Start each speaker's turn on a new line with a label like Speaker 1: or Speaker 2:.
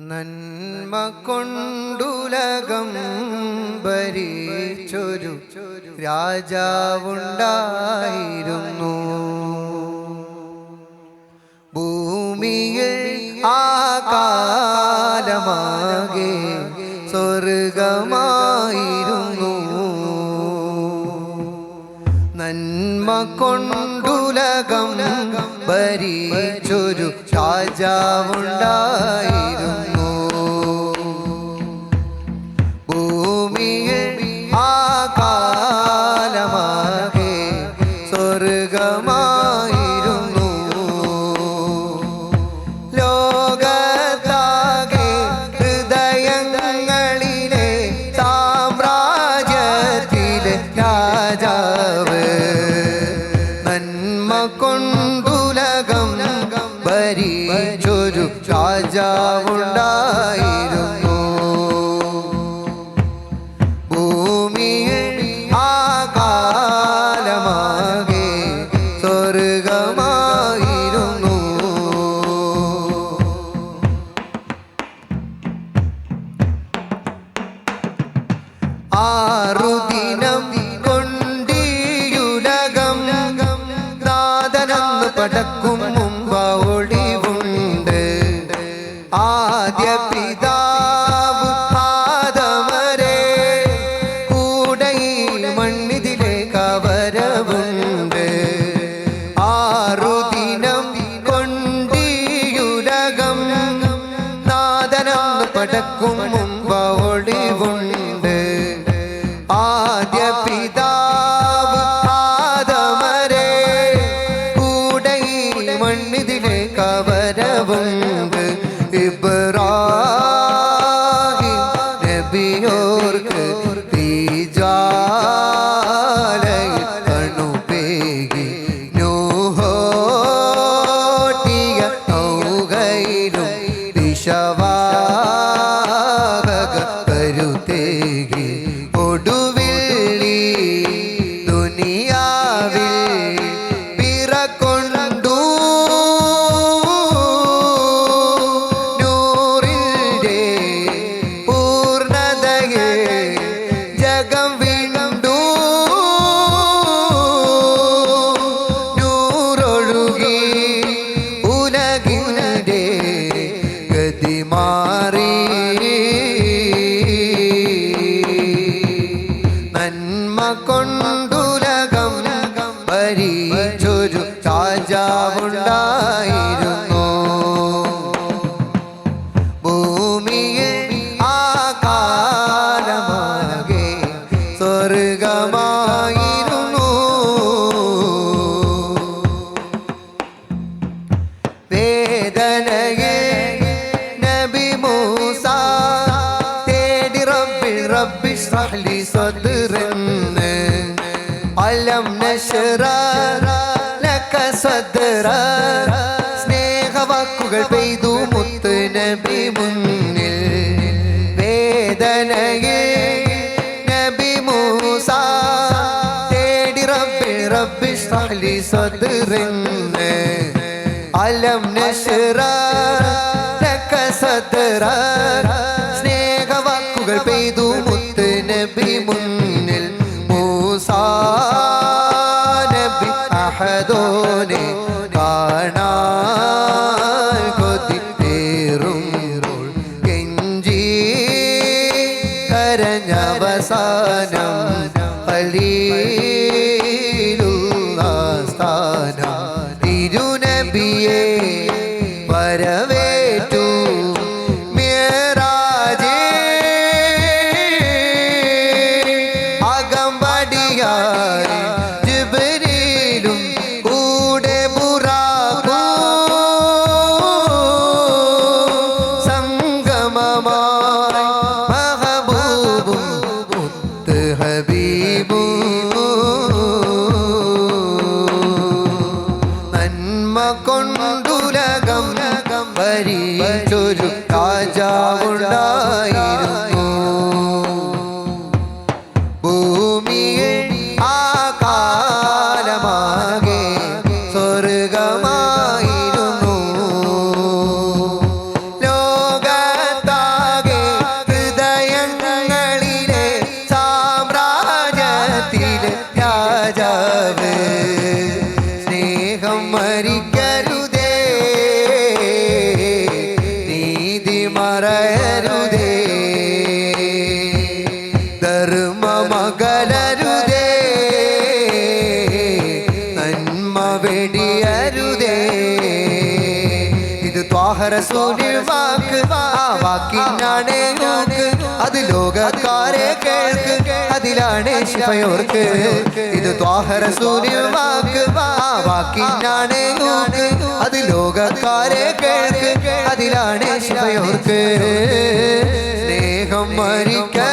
Speaker 1: നന്മ കൊണ്ടുലകം ചൊരു രാജാവുണ്ടായിരുന്നു. ഭൂമിയിൽ ആകാലമാകെ സ്വർഗമായിരുന്നു. നന്മ കൊണ്ടുലകം ചൊരു രാജാവുണ്ടായി. ભરી છોરું રાજા ઉડા cover اشرح لي صدرا علم نشرا لك صدرا സ്നേഹ വാക്കുകൾ പെയ്തു മുത്ത് നബി മുന്നിൽ വേദനയിൽ നബി മൂസ തേടി റബ്ബി റബ്ബി ഷ്റഹ്ലി സദ്റിന്ന് അലം നശ്റ ലക സദ്റാ കരഞ്ഞവസാനം പള്ളിയിലുള്ള സ്ഥാനം തിരുനബിയെ വരവേ ഹബീബൂ നോക്ക് അത് ലോകക്കാരെ കേൾക്ക്. അതിലാണ് ശിവയോർക്ക് ഇത് ത്വാഹരസൂൽ വാക്ക് ആ വാക്കിനാണ് നോക്ക്. അത് ലോകക്കാരെ കേൾക്ക്. അതിലാണ് ശിവയോർക്ക് സ്നേഹം മരിക്കരുതേ